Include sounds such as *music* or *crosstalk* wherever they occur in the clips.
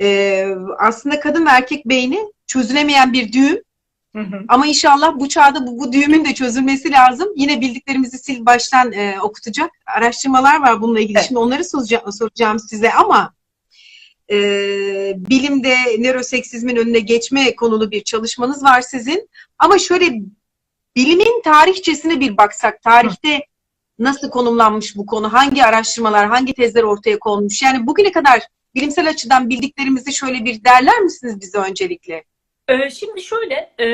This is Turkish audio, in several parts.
e, aslında kadın ve erkek beyni çözülemeyen bir düğüm. Hı hı. Ama inşallah bu çağda bu, bu düğümün de çözülmesi lazım. Yine bildiklerimizi sil baştan e, okutacak araştırmalar var bununla ilgili. Evet. Şimdi onları soracağım, soracağım size ama e, bilimde nöroseksizmin önüne geçme konulu bir çalışmanız var sizin. Ama şöyle bilimin tarihçesine bir baksak, tarihte nasıl konumlanmış bu konu, hangi araştırmalar, hangi tezler ortaya konmuş? Yani bugüne kadar bilimsel açıdan bildiklerimizi şöyle bir derler misiniz bize öncelikle? Ee, şimdi şöyle, e,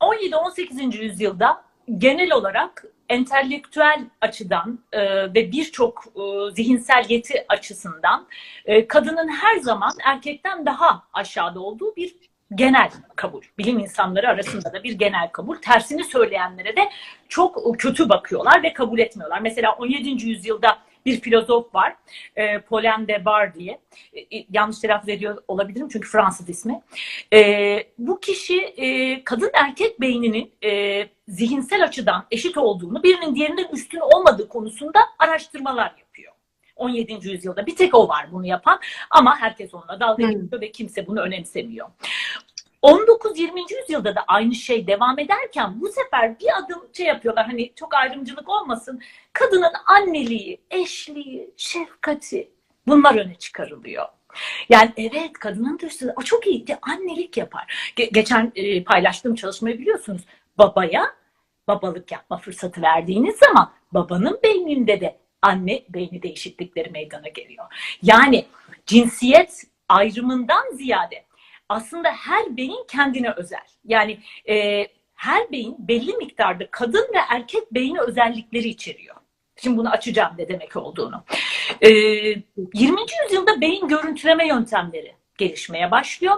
17-18. yüzyılda genel olarak entelektüel açıdan e, ve birçok e, zihinsel yeti açısından e, kadının her zaman erkekten daha aşağıda olduğu bir genel kabul. Bilim insanları arasında da bir genel kabul. Tersini söyleyenlere de çok kötü bakıyorlar ve kabul etmiyorlar. Mesela 17. yüzyılda bir filozof var, e, Paulin de Bar diye. E, yanlış telaffuz ediyor olabilirim çünkü Fransız ismi. E, bu kişi e, kadın erkek beyninin e, zihinsel açıdan eşit olduğunu, birinin diğerinden üstün olmadığı konusunda araştırmalar yapıyor. 17. yüzyılda bir tek o var bunu yapan ama herkes onunla dalga Hmm. geçiyor ve kimse bunu önemsemiyor. 19-20. yüzyılda da aynı şey devam ederken bu sefer bir adım şey yapıyorlar hani çok ayrımcılık olmasın. Kadının anneliği, eşliği, şefkati bunlar öne çıkarılıyor. Yani evet kadının o çok iyi annelik yapar. Ge- geçen e, paylaştığım çalışmayı biliyorsunuz. Babaya babalık yapma fırsatı verdiğiniz zaman babanın beyninde de anne beyni değişiklikleri meydana geliyor. Yani cinsiyet ayrımından ziyade aslında her beyin kendine özel. Yani e, her beyin belli miktarda kadın ve erkek beyni özellikleri içeriyor. Şimdi bunu açacağım ne demek olduğunu. E, 20. yüzyılda beyin görüntüleme yöntemleri gelişmeye başlıyor.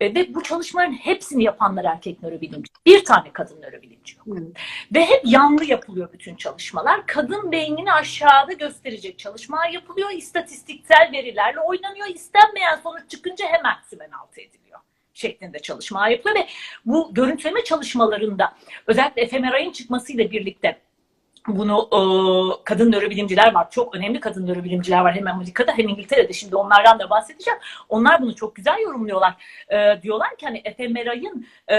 E, ve bu çalışmaların hepsini yapanlar erkek nörobilimci. Bir tane kadın nörobilimci yok. Hmm. Ve hep yanlı yapılıyor bütün çalışmalar. Kadın beynini aşağıda gösterecek çalışmalar yapılıyor. İstatistiksel verilerle oynanıyor. İstenmeyen sonuç çıkınca hemen sümen altı ediliyor şeklinde çalışmalar yapılıyor ve bu görüntüleme çalışmalarında özellikle fMRI'nin çıkmasıyla birlikte bunu e, kadın nörobilimciler var. Çok önemli kadın nörobilimciler var hem Amerika'da hem İngiltere'de. Şimdi onlardan da bahsedeceğim. Onlar bunu çok güzel yorumluyorlar. E, diyorlar ki hani fMRI'nin e,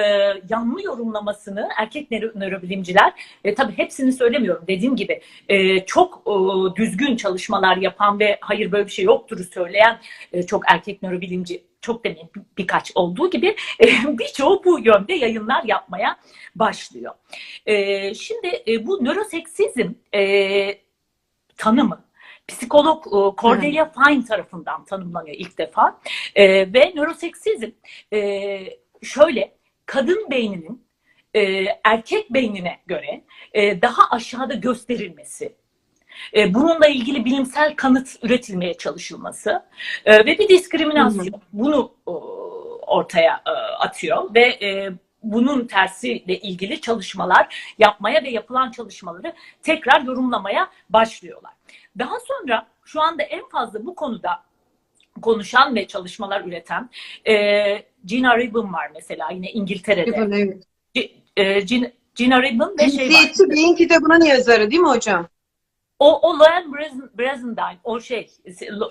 yanlı yorumlamasını erkek nöro, nörobilimciler e, tabii hepsini söylemiyorum dediğim gibi e, çok e, düzgün çalışmalar yapan ve hayır böyle bir şey yoktur söyleyen e, çok erkek nörobilimci çok bir- birkaç olduğu gibi e, *laughs* birçoğu bu yönde yayınlar yapmaya başlıyor. E, şimdi e, bu nöroseksizm tanımı psikolog Cordelia Fine tarafından tanımlanıyor ilk defa. Ve nöroseksizm şöyle kadın beyninin erkek beynine göre daha aşağıda gösterilmesi, e, bununla ilgili bilimsel kanıt üretilmeye çalışılması e, ve bir diskriminasyon bunu e, ortaya e, atıyor ve e, bunun tersiyle ilgili çalışmalar yapmaya ve yapılan çalışmaları tekrar yorumlamaya başlıyorlar. Daha sonra şu anda en fazla bu konuda konuşan ve çalışmalar üreten e, Gina Ribbon var mesela yine İngiltere'de. Evet. E, Gina, Gina Ribbon ve şey var. Beyin kitabının yazarı değil mi hocam? O, o Loan Brezendine, o şey,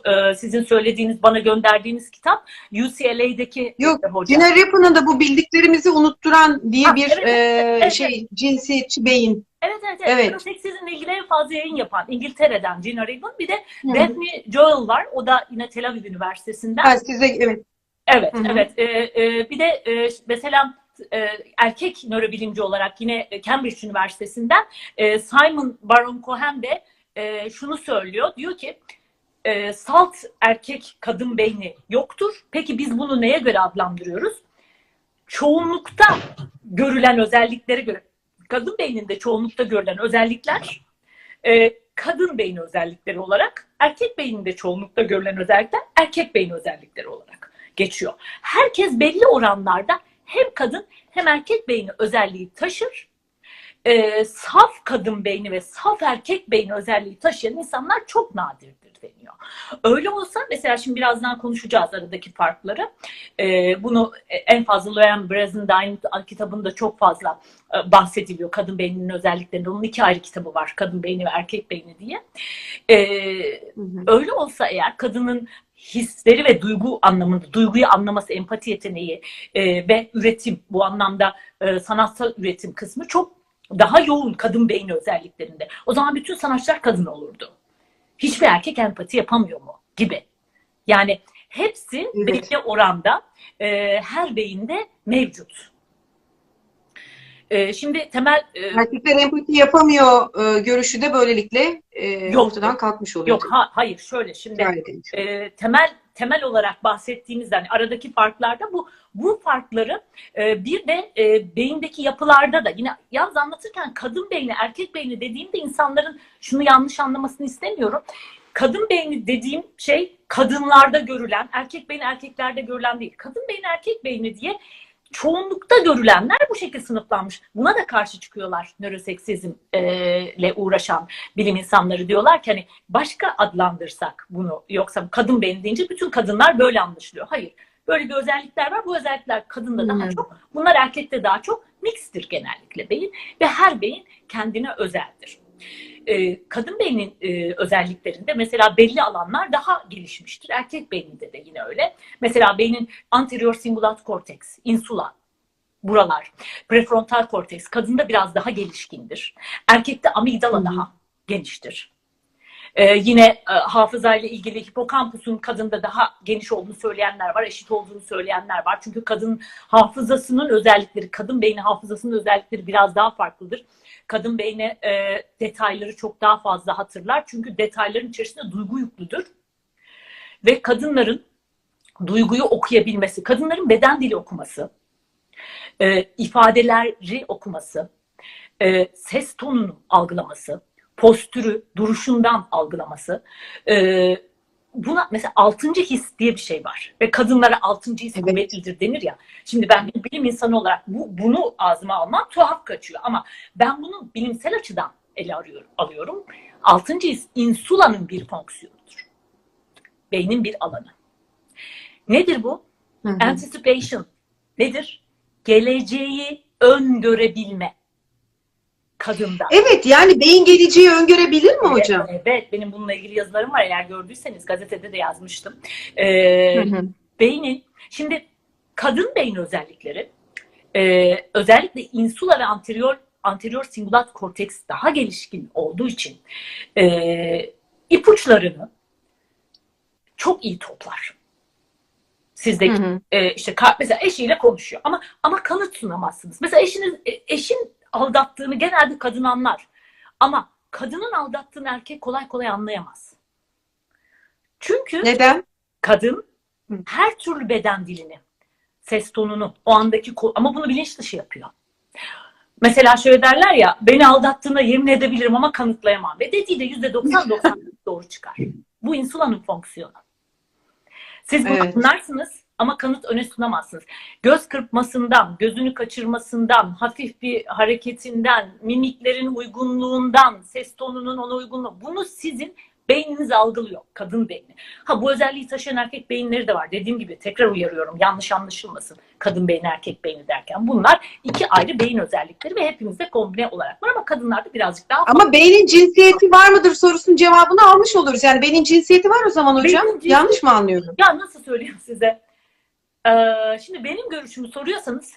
e, sizin söylediğiniz, bana gönderdiğiniz kitap UCLA'deki Yok, hocam. Gina Rippon'un da bu bildiklerimizi unutturan diye Ha, bir evet, e, evet. şey cinsiyetçi beyin. Evet, evet, Evet. evet. Seksizmle ilgili en fazla yayın yapan İngiltere'den Gina Ribbon. Bir de Hı. Daphne Joel var. O da yine Tel Aviv Üniversitesi'nden. Ha, size evet. Evet, Hı hı. evet. Ee, e, bir de e, mesela e, erkek nörobilimci olarak yine Cambridge Üniversitesi'nden e, Simon Baron Cohen de e, şunu söylüyor. Diyor ki e, salt erkek kadın beyni yoktur. Peki biz bunu neye göre adlandırıyoruz? Çoğunlukta görülen özelliklere göre kadın beyninde çoğunlukta görülen özellikler e, kadın beyni özellikleri olarak erkek beyninde çoğunlukta görülen özellikler erkek beyni özellikleri olarak geçiyor. Herkes belli oranlarda hem kadın hem erkek beyni özelliği taşır. E, saf kadın beyni ve saf erkek beyni özelliği taşıyan insanlar çok nadirdir deniyor. Öyle olsa mesela şimdi birazdan konuşacağız aradaki farkları. E, bunu en fazla Loren Brazendine kitabında çok fazla e, bahsediliyor kadın beyninin özelliklerinden. Onun iki ayrı kitabı var. Kadın beyni ve erkek beyni diye. E, Hı hı. öyle olsa eğer kadının hisleri ve duygu anlamında, duyguyu anlaması, empati yeteneği e, ve üretim bu anlamda e, sanatsal üretim kısmı çok daha yoğun kadın beyni özelliklerinde. O zaman bütün sanatçılar kadın olurdu. Hiçbir erkek empati yapamıyor mu gibi. Yani hepsi Evet. belli oranda e, her beyinde mevcut. E, şimdi temel e, Erkekler empati yapamıyor e, görüşü de böylelikle e, Yok. ortadan kalkmış oluyor. yok ha, hayır şöyle şimdi e, temel temel olarak bahsettiğimizde hani aradaki farklarda bu bu farkları e, bir de e, beyindeki yapılarda da yine yalnız anlatırken kadın beyni erkek beyni dediğimde insanların şunu yanlış anlamasını istemiyorum. Kadın beyni dediğim şey kadınlarda görülen, erkek beyni erkeklerde görülen değil. Kadın beyni erkek beyni diye çoğunlukta görülenler bu şekilde sınıflanmış. Buna da karşı çıkıyorlar nöroseksizmle uğraşan bilim insanları diyorlar ki hani başka adlandırsak bunu yoksa kadın beyni deyince bütün kadınlar böyle anlaşılıyor. Hayır. Böyle bir özellikler var. Bu özellikler kadında daha Hmm. çok, bunlar erkekte daha çok mixtir genellikle beyin ve her beyin kendine özeldir. Ee, kadın beynin e, özelliklerinde mesela belli alanlar daha gelişmiştir. Erkek beyninde de yine öyle. Mesela beynin anterior cingulate cortex, insula, buralar, prefrontal korteks kadında biraz daha gelişkindir. Erkekte amigdala hı. daha geniştir. Ee, yine e, hafızayla ilgili hipokampusun kadında daha geniş olduğunu söyleyenler var, eşit olduğunu söyleyenler var. Çünkü kadın hafızasının özellikleri, kadın beyni hafızasının özellikleri biraz daha farklıdır. Kadın beyni e, detayları çok daha fazla hatırlar. Çünkü detayların içerisinde duygu yüklüdür. Ve kadınların duyguyu okuyabilmesi, kadınların beden dili okuması, e, ifadeleri okuması, e, ses tonunu algılaması, postürü duruşundan algılaması. e, buna mesela altıncı his diye bir şey var. Ve kadınlara altıncı his Evet. kuvvetlidir denir ya. Şimdi ben bir bilim insanı olarak bu, bunu ağzıma almak tuhaf kaçıyor. Ama ben bunu bilimsel açıdan ele arıyorum, alıyorum. Altıncı his insulanın bir fonksiyonudur. Beynin bir alanı. Nedir bu? Hı hı. Anticipation nedir? Geleceği öngörebilme kadında. Evet yani beyin geleceği öngörebilir mi hocam? Evet, evet, benim bununla ilgili yazılarım var. Eğer gördüyseniz gazetede de yazmıştım. Ee, Hı hı. beynin, şimdi kadın beyin özellikleri, e, özellikle insula ve anterior anterior cingulate korteks daha gelişkin olduğu için e, ipuçlarını çok iyi toplar. Sizdeki Hı hı. e, işte mesela eşiyle konuşuyor ama ama kanıt sunamazsınız. Mesela eşiniz e, eşin aldattığını genelde kadın anlar. Ama kadının aldattığını erkek kolay kolay anlayamaz. Çünkü Neden? kadın her türlü beden dilini, ses tonunu, o andaki ko- ama bunu bilinç dışı yapıyor. Mesela şöyle derler ya, beni aldattığına yemin edebilirim ama kanıtlayamam. Ve dediği de %90-90 doğru çıkar. Bu insulanın fonksiyonu. Siz bunu Evet. anlarsınız ama kanıt öne sunamazsınız. Göz kırpmasından, gözünü kaçırmasından, hafif bir hareketinden, mimiklerin uygunluğundan, ses tonunun ona uygunluğu. Bunu sizin beyniniz algılıyor. Kadın beyni. Ha bu özelliği taşıyan erkek beyinleri de var. Dediğim gibi tekrar uyarıyorum. Yanlış anlaşılmasın. Kadın beyni, erkek beyni derken. Bunlar iki ayrı beyin özellikleri ve hepimizde kombine olarak var ama kadınlarda birazcık daha Ama beynin cinsiyeti var mıdır sorusunun cevabını almış oluruz. Yani beynin cinsiyeti var o zaman hocam. Beynin cinsiyeti- Yanlış mı anlıyorum? Ya nasıl söyleyeyim size? Ee, şimdi benim görüşümü soruyorsanız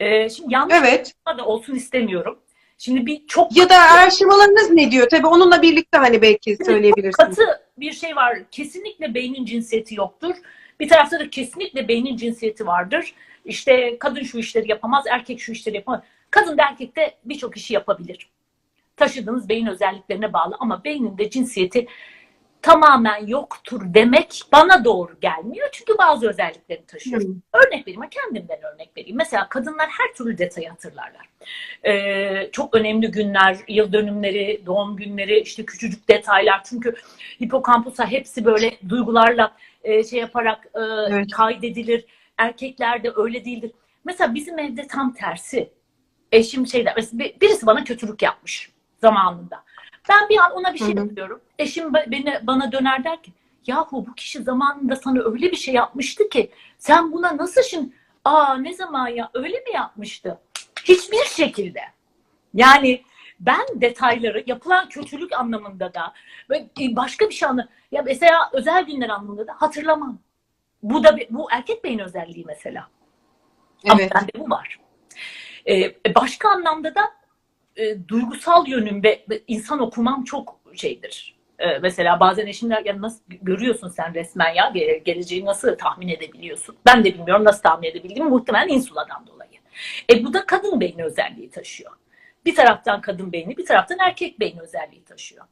e, şimdi yanlış Evet. da olsun istemiyorum. Şimdi bir çok Ya da araştırmalarınız ne diyor? Tabii onunla birlikte hani belki söyleyebilirsiniz. katı bir şey var. Kesinlikle beynin cinsiyeti yoktur. Bir tarafta da kesinlikle beynin cinsiyeti vardır. İşte kadın şu işleri yapamaz, erkek şu işleri yapamaz. Kadın da erkek de birçok işi yapabilir. Taşıdığınız beyin özelliklerine bağlı ama beynin de cinsiyeti tamamen yoktur demek bana doğru gelmiyor. Çünkü bazı özelliklerini taşıyor. Hı. Örnek vereyim, kendimden örnek vereyim. Mesela kadınlar her türlü detayı hatırlarlar. Ee, çok önemli günler, yıl dönümleri, doğum günleri, işte küçücük detaylar. Çünkü hipokampusa hepsi böyle duygularla e, şey yaparak e, Evet. kaydedilir. Erkeklerde öyle değildir. Mesela bizim evde tam tersi. eşim şey bir- birisi bana kötülük yapmış zamanında. Ben bir an ona bir şey Hı hı. yapıyorum. Eşim beni, bana döner der ki yahu bu kişi zamanında sana öyle bir şey yapmıştı ki sen buna nasıl şimdi aa ne zaman ya öyle mi yapmıştı? Hiçbir şekilde. Yani ben detayları yapılan kötülük anlamında da ve başka bir şey anlamında ya mesela özel günler anlamında da hatırlamam. Bu da bu erkek beyin özelliği mesela. Ama Evet. bende bu var. Ee, başka anlamda da e, duygusal yönüm ve, ve insan okumam çok şeydir. Ee, mesela bazen eşim der ya nasıl görüyorsun sen resmen ya ge- geleceği nasıl tahmin edebiliyorsun? Ben de bilmiyorum nasıl tahmin edebildim. Muhtemelen insuladan dolayı. E bu da kadın beyni özelliği taşıyor. Bir taraftan kadın beyni, bir taraftan erkek beyni özelliği taşıyor.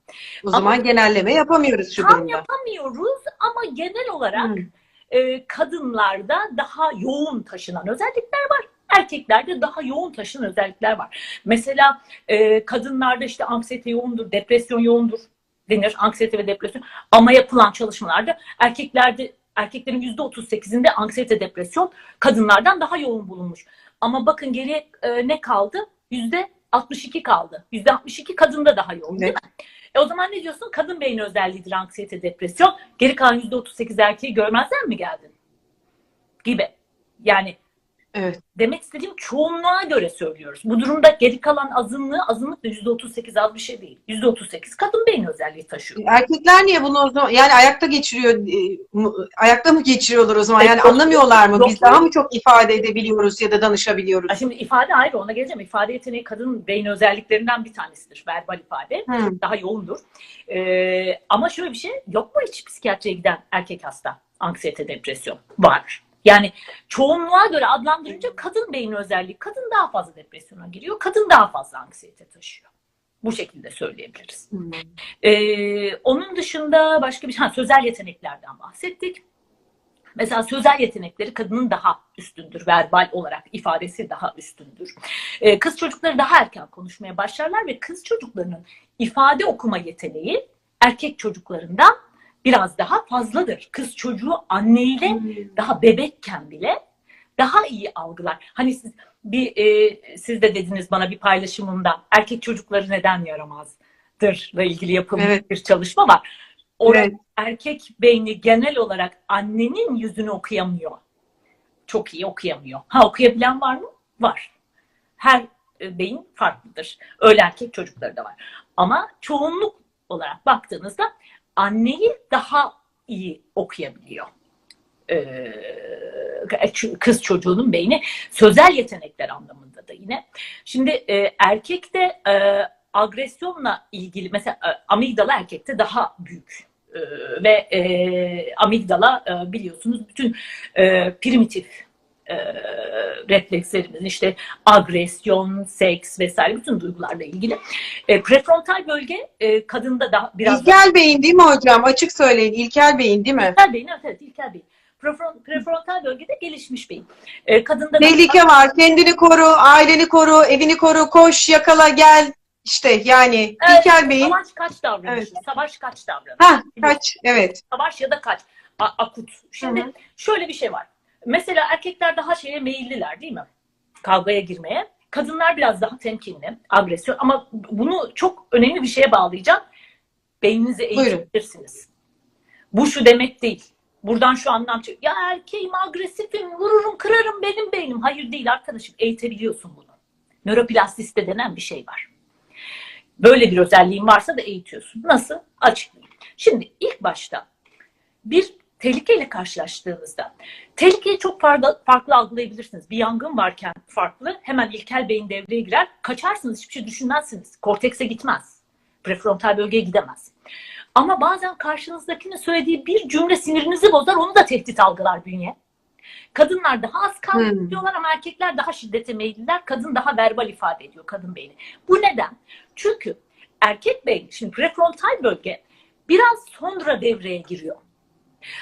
O zaman genelleme yapamıyoruz şu Tam durumda. yapamıyoruz ama genel olarak Hı. e, kadınlarda daha yoğun taşınan özellikler var. Erkeklerde daha yoğun taşınan özellikler var. Mesela e, kadınlarda işte anksiyete yoğundur, depresyon yoğundur denir. Anksiyete ve depresyon. Ama yapılan çalışmalarda erkeklerde erkeklerin %38'inde anksiyete depresyon kadınlardan daha yoğun bulunmuş. Ama bakın geriye e, ne kaldı? %62 kaldı. %62 kadında daha yoğun değil mi? E o zaman ne diyorsun? Kadın beyni özelliğidir anksiyete, depresyon. Geri kalan %38 erkeği görmezden mi geldin? Gibi. Yani Evet. demek istediğim çoğunluğa göre söylüyoruz. Bu durumda geri kalan azınlığı, azınlık da %38 az bir şey değil. %38 kadın beyni özelliği taşıyor. Erkekler niye bunu o zaman yani ayakta geçiriyor e, ayakta mı geçiriyorlar o zaman? Yok, Yani yok. anlamıyorlar mı? Yok, Biz daha mı çok ifade edebiliyoruz ya da danışabiliyoruz? Şimdi ifade ayrı ona geleceğim. İfade yeteneği kadın beyni özelliklerinden bir tanesidir. Verbal ifade. Hı. Daha yoğundur. Ee, ama şöyle bir şey yok mu hiç psikiyatriye giden erkek hasta? Anksiyete, depresyon var. Yani çoğunluğa göre adlandırınca kadın beyni özelliği. Kadın daha fazla depresyona giriyor. Kadın daha fazla anksiyete taşıyor. Bu şekilde söyleyebiliriz. Hı. Ee, onun dışında başka bir şey, sözel yeteneklerden bahsettik. Mesela sözel yetenekleri kadının daha üstündür. Verbal olarak ifadesi daha üstündür. Ee, kız çocukları daha erken konuşmaya başlarlar ve kız çocuklarının ifade okuma yeteneği erkek çocuklarından biraz daha fazladır. Kız çocuğu anneyle daha bebekken bile daha iyi algılar. Hani siz bir e, siz de dediniz bana bir paylaşımında erkek çocukları neden yaramazdır ilgili yapılmış Evet. bir çalışma var. Orada Evet. erkek beyni genel olarak annenin yüzünü okuyamıyor. Çok iyi okuyamıyor. Ha okuyabilen var mı? Var. Her e, beyin farklıdır. Öyle erkek çocukları da var. Ama çoğunluk olarak baktığınızda anneyi daha iyi okuyabiliyor. Ee, kız çocuğunun beyni sözel yetenekler anlamında da yine. Şimdi e, erkekte e, agresyonla ilgili mesela e, amigdala erkekte daha büyük E, ve e, amigdala e, biliyorsunuz bütün e, primitif e, reflekslerimizin işte agresyon, seks vesaire bütün duygularla ilgili. E, prefrontal bölge e, kadında da biraz İlkel beyin değil mi hocam? Açık söyleyin. İlkel beyin değil mi? İlkel beyin, evet, evet ilkel beyin. Prefron- Prefrontal bölgede gelişmiş beyin. Ee, kadında Tehlike var. Kendini koru, aileni koru, evini koru, koş, yakala, gel. İşte yani Evet, ilkel beyin. savaş kaç davranışı, savaş kaç davranışı. Ha, kaç? Evet. Savaş ya da kaç. A- akut. Şimdi Hı hı. şöyle bir şey var. Mesela erkekler daha şeye meyilliler değil mi? Kavgaya girmeye. Kadınlar biraz daha temkinli, agresyon ama bunu çok önemli bir şeye bağlayacağım. Beyninizi eğitebilirsiniz. Bu şu demek değil. Buradan şu anlam çıkıyor. Ya erkeğim agresifim, vururum, kırarım benim beynim. Hayır değil arkadaşım. Eğitebiliyorsun bunu. Nöroplastisite denen bir şey var. Böyle bir özelliğin varsa da eğitiyorsun. Nasıl? Açıklayayım. Şimdi ilk başta bir tehlikeyle karşılaştığınızda tehlikeyi çok farklı, farklı algılayabilirsiniz. Bir yangın varken farklı hemen ilkel beyin devreye girer. Kaçarsınız hiçbir şey düşünmezsiniz. Kortekse gitmez. Prefrontal bölgeye gidemez. Ama bazen karşınızdakinin söylediği bir cümle sinirinizi bozar onu da tehdit algılar bünye. Kadınlar daha az kan Hmm. diyorlar ama erkekler daha şiddete meyilliler. Kadın daha verbal ifade ediyor kadın beyni. Bu neden? Çünkü erkek beyni, şimdi prefrontal bölge biraz sonra devreye giriyor.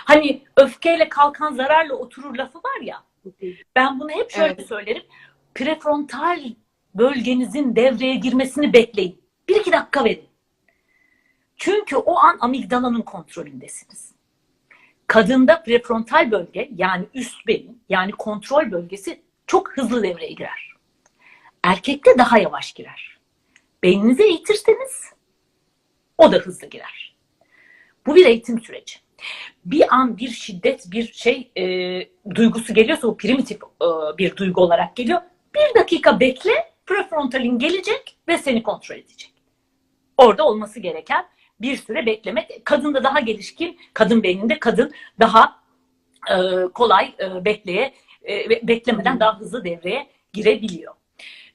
Hani öfkeyle kalkan zararla oturur lafı var ya. Ben bunu hep şöyle Evet. söylerim. Prefrontal bölgenizin devreye girmesini bekleyin. Bir iki dakika verin. Çünkü o an amigdalanın kontrolündesiniz. Kadında prefrontal bölge yani üst beyin yani kontrol bölgesi çok hızlı devreye girer. Erkekte daha yavaş girer. Beyninizi eğitirseniz o da hızlı girer. Bu bir eğitim süreci. Bir an bir şiddet, bir şey e, duygusu geliyorsa o primitif e, bir duygu olarak geliyor. Bir dakika bekle, prefrontalin gelecek ve seni kontrol edecek. Orada olması gereken bir süre beklemek. Kadında daha gelişkin, kadın beyninde kadın daha e, kolay e, bekleye, e, beklemeden daha hızlı devreye girebiliyor.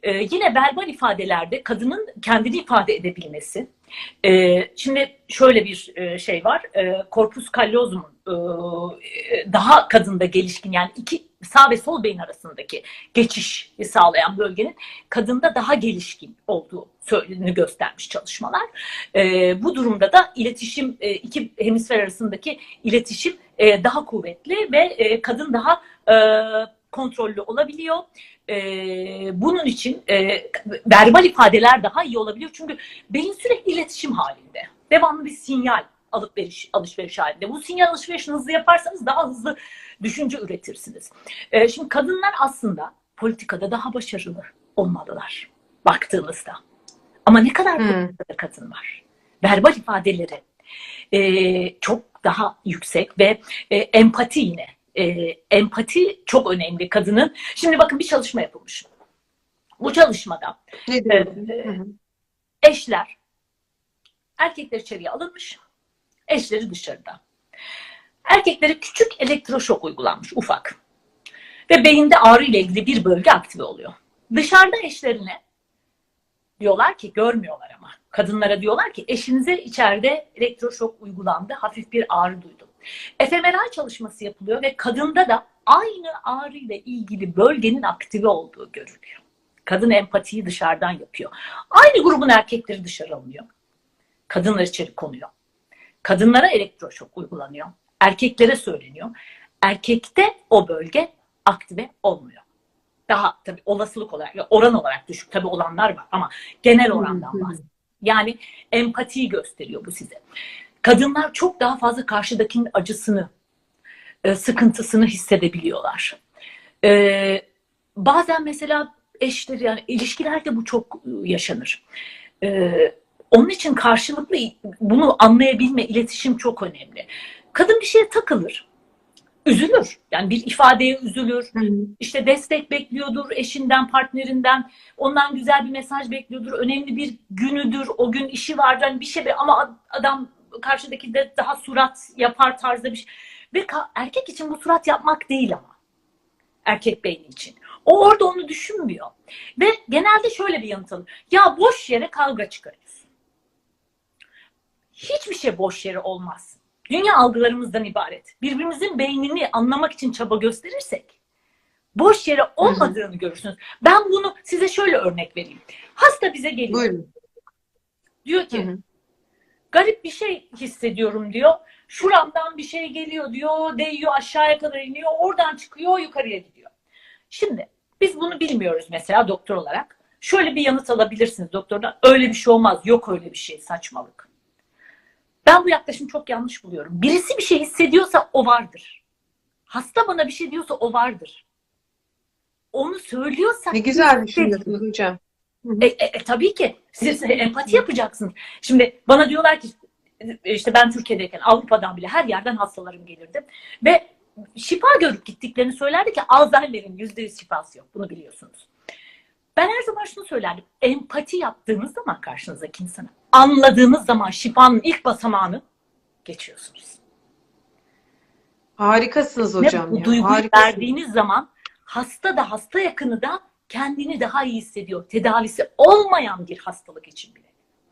E, yine verbal ifadelerde kadının kendini ifade edebilmesi. E, şimdi şöyle bir e, şey var. E, corpus callosum'un e, daha kadında gelişkin yani iki sağ ve sol beyin arasındaki geçiş sağlayan bölgenin kadında daha gelişkin olduğu söylediğini göstermiş çalışmalar. E, bu durumda da iletişim e, iki hemisfer arasındaki iletişim e, daha kuvvetli ve e, kadın daha e, kontrollü olabiliyor. E, bunun için e, verbal ifadeler daha iyi olabiliyor. Çünkü beyin sürekli iletişim halinde. Devamlı bir sinyal alıp veriş, alışveriş halinde. Bu sinyal alışverişini hızlı yaparsanız daha hızlı düşünce üretirsiniz. E, şimdi kadınlar aslında politikada daha başarılı olmalılar baktığınızda. Ama ne kadar Hmm. kadın var? Verbal ifadeleri e, çok daha yüksek ve e, empati yine. E, empati çok önemli kadının. Şimdi bakın bir çalışma yapılmış. Bu çalışmada e, hı. eşler erkekler içeriye alınmış, eşleri dışarıda. Erkeklere küçük elektroşok uygulanmış, ufak. Ve beyinde ağrı ile ilgili bir bölge aktive oluyor. Dışarıda eşlerine diyorlar ki, görmüyorlar ama. Kadınlara diyorlar ki eşinize içeride elektroşok uygulandı, hafif bir ağrı duydum. fMRI çalışması yapılıyor ve kadında da aynı ağrı ile ilgili bölgenin aktive olduğu görülüyor. Kadın empatiyi dışarıdan yapıyor. Aynı grubun erkekleri dışarı alınıyor. Kadınlar içeri konuyor. Kadınlara elektroşok uygulanıyor. Erkeklere söyleniyor. Erkekte o bölge aktive olmuyor. Daha tabii olasılık olarak, oran olarak düşük. Tabii olanlar var ama genel orandan bahsediyorum. Yani empatiyi gösteriyor bu size. Kadınlar çok daha fazla karşıdakinin acısını, e, sıkıntısını hissedebiliyorlar. E, bazen mesela eşleri yani ilişkilerde bu çok e, yaşanır. E, onun için karşılıklı bunu anlayabilme, iletişim çok önemli. Kadın bir şeye takılır, üzülür. Yani bir ifadeye üzülür, Hı işte destek bekliyordur eşinden, partnerinden. Ondan güzel bir mesaj bekliyordur. Önemli bir günüdür. O gün işi vardır. Hani bir şey be- ama adam karşıdaki de daha surat yapar tarzda bir şey. Ve erkek için bu surat yapmak değil ama. Erkek beyni için. O orada onu düşünmüyor. Ve genelde şöyle bir yanıt alır. Ya boş yere kavga çıkarıyorsun. Hiçbir şey boş yere olmaz. Dünya algılarımızdan ibaret. Birbirimizin beynini anlamak için çaba gösterirsek boş yere olmadığını görürsünüz. Ben bunu size şöyle örnek vereyim. Hasta bize geliyor. Buyurun. Diyor ki hı. Garip bir şey hissediyorum diyor. Şuramdan bir şey geliyor diyor. Değiyor aşağıya kadar iniyor. Oradan çıkıyor yukarıya gidiyor. Şimdi biz bunu bilmiyoruz mesela doktor olarak. Şöyle bir yanıt alabilirsiniz doktordan. Öyle bir şey olmaz. Yok öyle bir şey. Saçmalık. Ben bu yaklaşımı çok yanlış buluyorum. Birisi bir şey hissediyorsa o vardır. Hasta bana bir şey diyorsa o vardır. Onu söylüyorsa Ne güzel düşünüyorsunuz hocam. E, e, e, tabii ki siz empati yapacaksınız. Şimdi bana diyorlar ki e, işte ben Türkiye'deyken Avrupa'dan bile her yerden hastalarım gelirdi ve şifa görüp gittiklerini söylerdi ki Alzheimer'in yüzde yüz şifası yok. Bunu biliyorsunuz. Ben her zaman şunu söylerdim. Empati yaptığınız zaman karşınızdaki insana, anladığınız zaman şifanın ilk basamağını geçiyorsunuz. Harikasınız hocam bu ya. duyguyu Harikasınız. verdiğiniz zaman hasta da hasta yakını da kendini daha iyi hissediyor. Tedavisi olmayan bir hastalık için bile.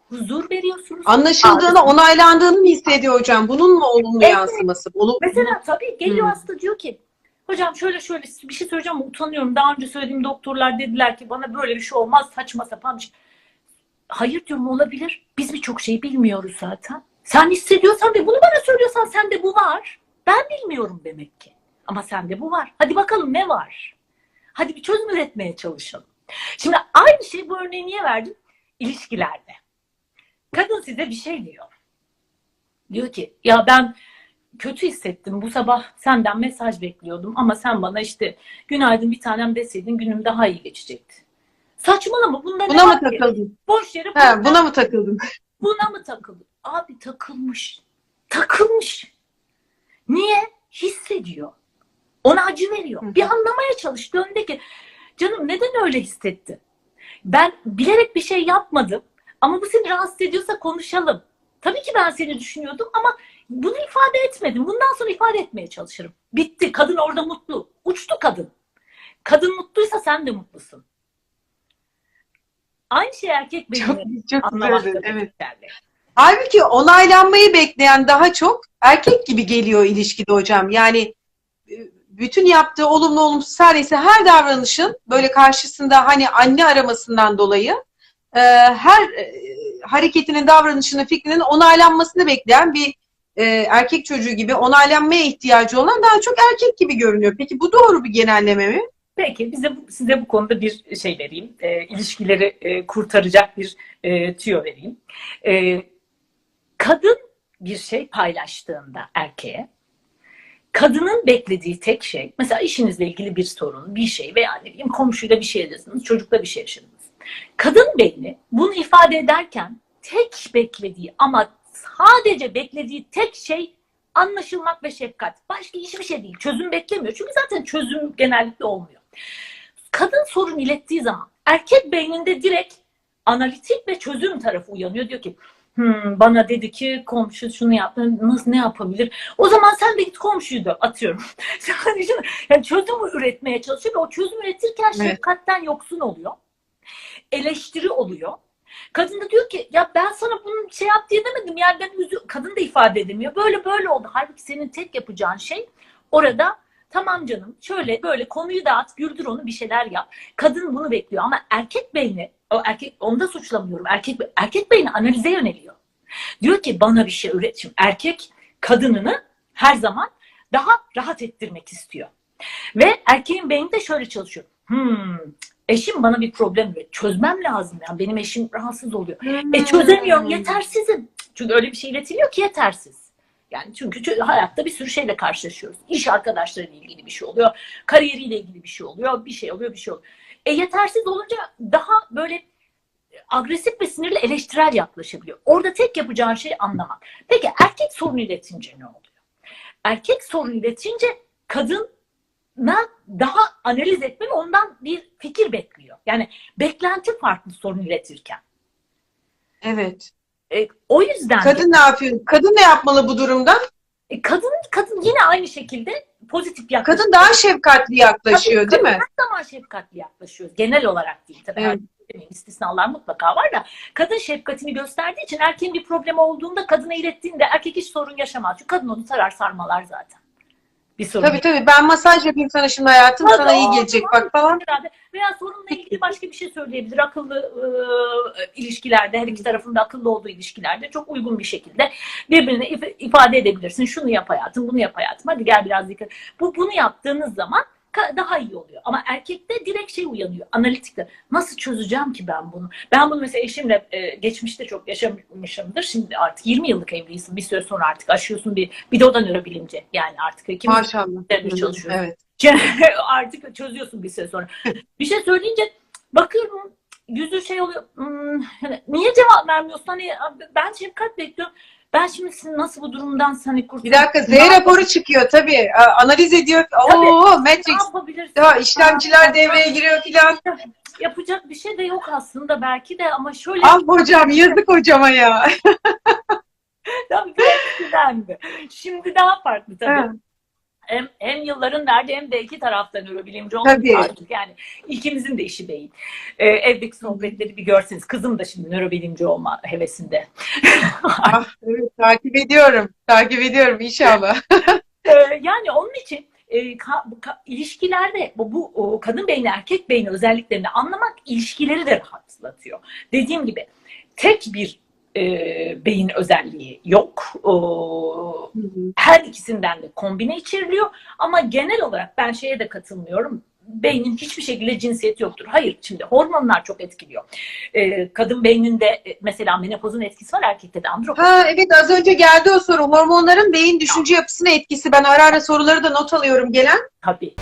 Huzur veriyorsunuz. Anlaşıldığını, onaylandığını mı hissediyor hocam? Bunun mu olumlu Evet. yansıması? Olu- Mesela tabii geliyor Hmm. hasta diyor ki hocam şöyle şöyle bir şey söyleyeceğim ama utanıyorum. Daha önce söylediğim doktorlar dediler ki bana böyle bir şey olmaz saçma sapan bir şey. Hayır diyorum olabilir. Biz birçok şeyi bilmiyoruz zaten. Sen hissediyorsan ve bunu bana söylüyorsan sende bu var. Ben bilmiyorum demek ki. Ama sende bu var. Hadi bakalım ne var? Hadi bir çözüm üretmeye çalışalım. Şimdi aynı şey bu örneği niye verdim? İlişkilerde. Kadın size bir şey diyor. Diyor ki ya ben kötü hissettim. Bu sabah senden mesaj bekliyordum ama sen bana işte günaydın bir tanem deseydin günüm daha iyi geçecekti. Saçmalama bunda ne Buna mı var ki? takıldın? Boş yere Ha, buna mı takıldın? *laughs* Buna mı takıldı? Abi takılmış. Takılmış. Niye? Hissediyor. Ona acı veriyor. Hı hı. Bir anlamaya çalış. Döndü ki canım neden öyle hissetti? Ben bilerek bir şey yapmadım. Ama bu seni rahatsız ediyorsa konuşalım. Tabii ki ben seni düşünüyordum ama bunu ifade etmedim. Bundan sonra ifade etmeye çalışırım. Bitti. Kadın orada mutlu. Uçtu kadın. Kadın mutluysa sen de mutlusun. Aynı şey erkek Çok, beynine çok anlamakta Evet. Halbuki onaylanmayı bekleyen daha çok erkek gibi geliyor ilişkide hocam. Yani bütün yaptığı olumlu olumsuz her neyse her davranışın böyle karşısında hani anne aramasından dolayı e, her e, hareketinin, davranışının, fikrinin onaylanmasını bekleyen bir e, erkek çocuğu gibi onaylanmaya ihtiyacı olan daha çok erkek gibi görünüyor. Peki bu doğru bir genelleme mi? Peki bize size bu konuda bir şey vereyim. E, ilişkileri e, kurtaracak bir e, tüyo vereyim. E, kadın bir şey paylaştığında erkeğe kadının beklediği tek şey mesela işinizle ilgili bir sorun, bir şey veya ne bileyim komşuyla bir şey yaşadınız, çocukla bir şey yaşadınız. Kadın beyni bunu ifade ederken tek beklediği ama sadece beklediği tek şey anlaşılmak ve şefkat. Başka hiçbir şey değil. Çözüm beklemiyor. Çünkü zaten çözüm genellikle olmuyor. Kadın sorun ilettiği zaman erkek beyninde direkt analitik ve çözüm tarafı uyanıyor. Diyor ki "Hmm, bana dedi ki komşu şunu yaptı. Nasıl ne yapabilir? O zaman sen de git komşuyu da atıyorum. *laughs* Yani çözüm üretmeye çalışıyor ve o çözüm üretirken Evet. şefkatten yoksun oluyor. Eleştiri oluyor. Kadın da diyor ki ya ben sana bunu şey yap diye demedim. Yani ben üzü... kadın da ifade edemiyor. Böyle böyle oldu. Halbuki senin tek yapacağın şey orada tamam canım şöyle böyle konuyu dağıt güldür onu bir şeyler yap. Kadın bunu bekliyor ama erkek beyni o erkek onu da suçlamıyorum. Erkek erkek beyni analize yöneliyor. Diyor ki bana bir şey üret. Şimdi erkek kadınını her zaman daha rahat ettirmek istiyor. Ve erkeğin beyni de şöyle çalışıyor. Hmm, eşim bana bir problem üret. Çözmem lazım ya. Benim eşim rahatsız oluyor. E çözemiyorum yetersizim. Çünkü öyle bir şey iletiliyor ki yetersiz. Yani çünkü hayatta bir sürü şeyle karşılaşıyoruz. İş arkadaşlarıyla ilgili bir şey oluyor. Kariyeriyle ilgili bir şey oluyor. Bir şey oluyor, bir şey oluyor. E yetersiz olunca daha böyle agresif ve sinirli eleştirel yaklaşabiliyor. Orada tek yapacağın şey anlamak. Peki erkek sorun iletince ne oluyor? Erkek sorun iletince kadına daha analiz etme ve ondan bir fikir bekliyor. Yani beklenti farklı sorun iletirken. Evet. E, o yüzden de- Kadın ne yapıyor? Kadın ne yapmalı bu durumda? E, kadın kadın yine aynı şekilde pozitif yaklaşıyor. Kadın daha şefkatli yaklaşıyor Tabii, değil mi? Her zaman şefkatli yaklaşıyoruz. Genel olarak değil tabii. Evet. Her demeyin, istisnalar mutlaka var da kadın şefkatini gösterdiği için erkeğin bir problemi olduğunda kadına ilettiğinde erkek hiç sorun yaşamaz. Çünkü kadın onu sarar sarmalar zaten. Bir sorun Tabii tabii ben masaj yapayım sana şimdi hayatım Tabii, sana iyi gelecek bak falan. Veya sorunla ilgili başka bir şey söyleyebilir. Akıllı e, ilişkilerde, her iki tarafında akıllı olduğu ilişkilerde çok uygun bir şekilde birbirine if- ifade edebilirsin. Şunu yap hayatım, bunu yap hayatım. Hadi gel biraz dikkat. Bu bunu yaptığınız zaman daha iyi oluyor. Ama erkekte direkt şey uyanıyor. Analitikte. Nasıl çözeceğim ki ben bunu? Ben bunu mesela eşimle e, geçmişte çok yaşamışımdır. Şimdi artık 20 yıllık evliyiz. Bir süre sonra artık aşıyorsun bir bir de o da nörobilimci. Yani artık ikimiz Maşallah. *laughs* üzerinde çalışıyoruz. Evet. *laughs* artık çözüyorsun bir süre sonra. bir şey söyleyince bakıyorum yüzü şey oluyor. Hmm, hani niye cevap vermiyorsun? Hani ben şefkat bekliyorum. Ben şimdi sizin nasıl bu durumdan hani Bir kurtulacağım? dakika Z raporu çıkıyor tabii. Analiz ediyor. Oo Ne Matrix. Ya işlemciler devreye giriyor filan. Yapacak bir şey de yok aslında belki de ama şöyle Ah hocam yazık hocama ya. *laughs* tabii Şimdi daha farklı tabii. Ha, hem, hem yılların verdiği hem de iki taraftan nörobilimci olmak artık yani ikimizin de işi beyin. Ee, evdeki sohbetleri bir görseniz kızım da şimdi nörobilimci olma hevesinde. *laughs* ah, evet, takip ediyorum. Takip ediyorum inşallah. Ee, yani onun için e, ka- ka- ilişkilerde bu, bu o, kadın beyni erkek beyni özelliklerini anlamak ilişkileri de rahatlatıyor. Dediğim gibi tek bir e, beyin özelliği yok. Hı hı. her ikisinden de kombine içeriliyor ama genel olarak ben şeye de katılmıyorum. Beynin hiçbir şekilde cinsiyeti yoktur. Hayır şimdi hormonlar çok etkiliyor. Ee, kadın beyninde e, mesela menopozun etkisi var erkekte de androgen. Ha evet az önce geldi o soru. Hormonların beyin düşünce yapısına etkisi. Ben ara ara soruları da not alıyorum gelen. Tabii.